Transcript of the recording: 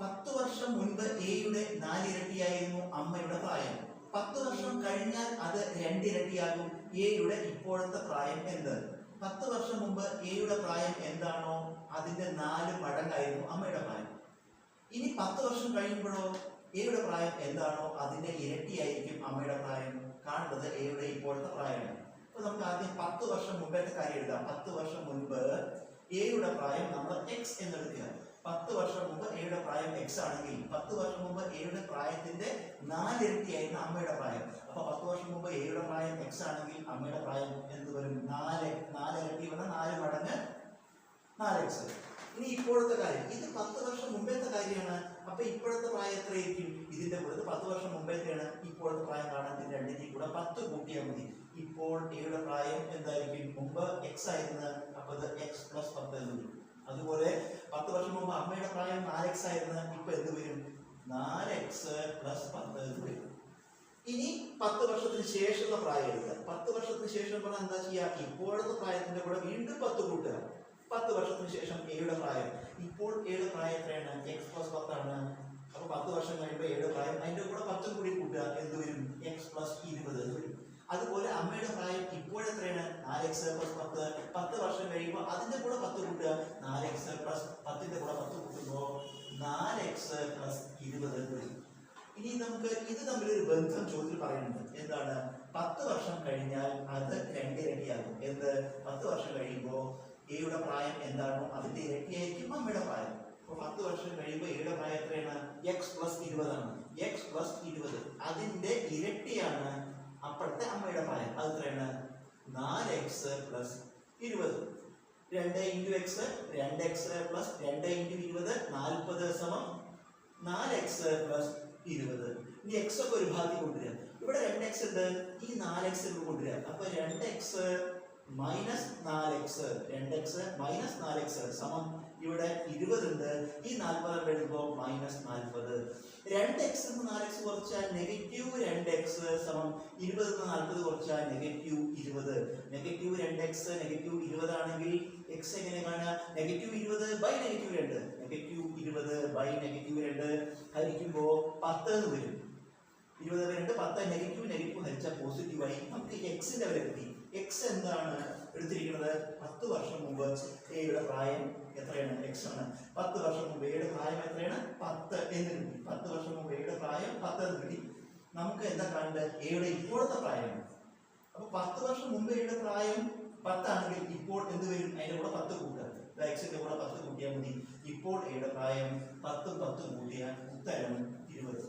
പത്ത് വർഷം മുൻപ് എയുടെ നാലിരട്ടിയായിരുന്നു അമ്മയുടെ പ്രായം. പത്ത് വർഷം കഴിഞ്ഞാൽ അത് രണ്ടിരട്ടിയാകും എയുടെ ഇപ്പോഴത്തെ പ്രായം എന്ത്? പത്ത് വർഷം മുമ്പ് എയുടെ പ്രായം എന്താണോ അതിന്റെ നാല് മടങ്ങായിരുന്നു അമ്മയുടെ പ്രായം. ഇനി പത്ത് വർഷം കഴിയുമ്പോഴോ എയുടെ പ്രായം എന്താണോ അതിന്റെ ഇരട്ടിയായിരിക്കും അമ്മയുടെ പ്രായം കാണുന്നത് എയുടെ ഇപ്പോഴത്തെ പ്രായമാണ് അപ്പൊ നമുക്ക് ആദ്യം പത്ത് വർഷം മുമ്പത്തെ കാര്യം എഴുതാം. പത്ത് വർഷം മുൻപ് എയുടെ പ്രായം നമ്മൾ എക്സ് എന്നെടുക്കുക പത്ത് വർഷം മുമ്പ് എയുടെ പ്രായം എക്സ് ആണെങ്കിൽ പത്ത് വർഷം മുമ്പ് എയുടെ പ്രായത്തിന്റെ നാലിരട്ടിയായിരുന്നു അമ്മയുടെ പ്രായം. അപ്പൊ പത്ത് വർഷം മുമ്പ് എയുടെ പ്രായം എക്സ് ആണെങ്കിൽ അമ്മയുടെ പ്രായം എന്ത് വരും? നാല്. നാലിരട്ടി വന്ന നാല് മടങ്ങ് നാല് എക്സ് ഇനി ഇപ്പോഴത്തെ കാര്യം. ഇത് പത്ത് വർഷം മുമ്പത്തെ കാര്യമാണ്. അപ്പൊ ഇപ്പോഴത്തെ പ്രായം എത്രയായിരിക്കും? ഇതിന്റെ കൂടെ പത്ത് വർഷം മുമ്പത്തെയാണ്. ഇപ്പോഴത്തെ പ്രായം കാണാൻ ഇത് രണ്ടിന്റെയും കൂടെ പത്ത് കൂട്ടിയാൽ മതി. ഇപ്പോൾ എയുടെ പ്രായം എന്തായിരിക്കും? മുമ്പ് എക്സ് ആയിരുന്നു. അപ്പൊ ഇത് എക്സ് പ്ലസ് പത്ത് എന്ന് അതുപോലെ അമ്മയുടെ പ്രായം നാല് എക്സ് ആയിരുന്നു ഇപ്പൊ എന്ത് വരും? നാല് എക്സ് പ്ലസ് പത്ത് എന്ന് വരും. ഇനി പത്ത് വർഷത്തിന് ശേഷമുള്ള പ്രായം എടുക്കുക പത്ത് വർഷത്തിന് ശേഷം പറഞ്ഞാൽ എന്താ ചെയ്യുക ഇപ്പോഴത്തെ പ്രായത്തിന്റെ കൂടെ വീണ്ടും പത്ത് കൂട്ടുക. പത്ത് വർഷത്തിന് ശേഷം എയുടെ പ്രായം. ഇപ്പോൾ ഏഴ് പ്രായം എത്രയാണ്? എക്സ് പ്ലസ് പത്താണ്. അപ്പൊ പത്ത് വർഷം കഴിയുമ്പോൾ ഏഴ് പ്രായം അതിന്റെ കൂടെ പത്തും കൂടി കൂട്ടുക. എന്ത് വരും? എക്സ് പ്ലസ് ഇരുപത് എന്ന് വരും. അതുപോലെ അമ്മയുടെ പ്രായം ഇപ്പോഴെത്രയാണ് നാല് എക്സ് പ്ലസ് പത്ത്. പത്ത് വർഷം കഴിയുമ്പോൾ അതിന്റെ കൂടെ പത്ത് കൂട്ടുക. നാല് എക്സ് പ്ലസ് പത്തിന്റെ കൂടെ നാല് എക്സ് പ്ലസ് ഇരുപത് വരും. ഇനി നമുക്ക് ഇത് തമ്മിലൊരു ബന്ധം ചോദ്യത്തിൽ പറയുന്നുണ്ട്. എന്താണ്? പത്ത് വർഷം കഴിഞ്ഞാൽ അത് രണ്ടിരട്ടിയാകും എന്ത്? പത്ത് വർഷം കഴിയുമ്പോൾ എയുടെ പ്രായം എന്താണോ അതിന്റെ ഇരട്ടിയായിരിക്കും അമ്മയുടെ പ്രായം. അപ്പൊ പത്ത് വർഷം കഴിയുമ്പോൾ എയുടെ പ്രായം എത്രയാണ്? എക്സ് പ്ലസ് ഇരുപതാണ്. എക്സ് പ്ലസ് ഇരുപത്. അതിന്റെ ഇരട്ടിയാണ് അപ്പോഴത്തെ അമ്മയുടെ പ്രായം. അത് എത്രയാണ്? നാല് എക്സ് പ്ലസ് ഇരുപത്. രണ്ട് ഇന്റു എക്സ് രണ്ട് എക്സ് പ്ലസ് രണ്ട് ഇന്റു ഇരുപത് നാൽപ്പത് സമം നാല് എക്സ് പ്ലസ് ഇരുപത്. ഇനി എക്സ് ഒക്കെ ഒരു ഭാഗത്ത് കൊണ്ടുവരിക. ഇവിടെ രണ്ട് എക്സ് ഉണ്ട് ഈ നാല് എക്സ് കൊണ്ടുവരിക. അപ്പൊ രണ്ട് എക്സ് മൈനസ് നാല് എക്സ് രണ്ട് എക്സ് മൈനസ് നാല് എക്സ് സമം ഇവിടെ ഇരുപത് ഉണ്ട്. ഈ നാൽപ്പത് എഴുതുമ്പോൾ മൈനസ് നാൽപ്പത് രണ്ട് എക്സ് നാല് എക്സ് കുറച്ചാൽ നെഗറ്റീവ് രണ്ട് എക്സ് സമം ഇരുപത് നാൽപ്പത് കുറച്ചാൽ നെഗറ്റീവ് ഇരുപത്. നെഗറ്റീവ് രണ്ട് എക്സ് നെഗറ്റീവ് ഇരുപത് ആണെങ്കിൽ എക്സ് എങ്ങനെ കാണുക? നെഗറ്റീവ് ഇരുപത് ബൈ നെഗറ്റീവ് രണ്ട്. നെഗറ്റീവ് ഇരുപത് ബൈ നെഗറ്റീവ് രണ്ട് ഹരിക്കുമ്പോൾ പത്ത് എന്ന് വരും. ഇരുപത് രണ്ട് പത്ത് നെഗറ്റീവ് നെഗറ്റീവ് ഹരിച്ചാൽ പോസിറ്റീവായി നമുക്ക് എക്സിന്റെ വരെ കിട്ടി. എക്സ് എന്താണ് എടുത്തിരിക്കുന്നത്? പത്ത് വർഷം മുമ്പ് എയുടെ പ്രായം എത്രയാണ്? എക്സ് ആണ്. പത്ത് വർഷം മുമ്പ് എയുടെ പ്രായം എത്രയാണ്? പത്ത് എന്ന് കിട്ടി. പത്ത് വർഷം മുമ്പ് എയുടെ പ്രായം പത്ത് എന്ന് കിട്ടി. നമുക്ക് എന്താ കാണേണ്ടത്? എയുടെ ഇപ്പോഴത്തെ പ്രായമാണ് അപ്പൊ പത്ത് വർഷം മുമ്പ് എയുടെ പ്രായം പത്താണെങ്കിൽ ഇപ്പോൾ എന്ത് വരും? അതിന്റെ കൂടെ പത്ത് കൂട്ടുക. എക്സിന്റെ കൂടെ പത്ത് കൂട്ടിയാൽ മതി. ഇപ്പോൾ എയുടെ പ്രായം പത്തും പത്തും കൂട്ടിയാൽ ഉത്തരം ഇരുപത്.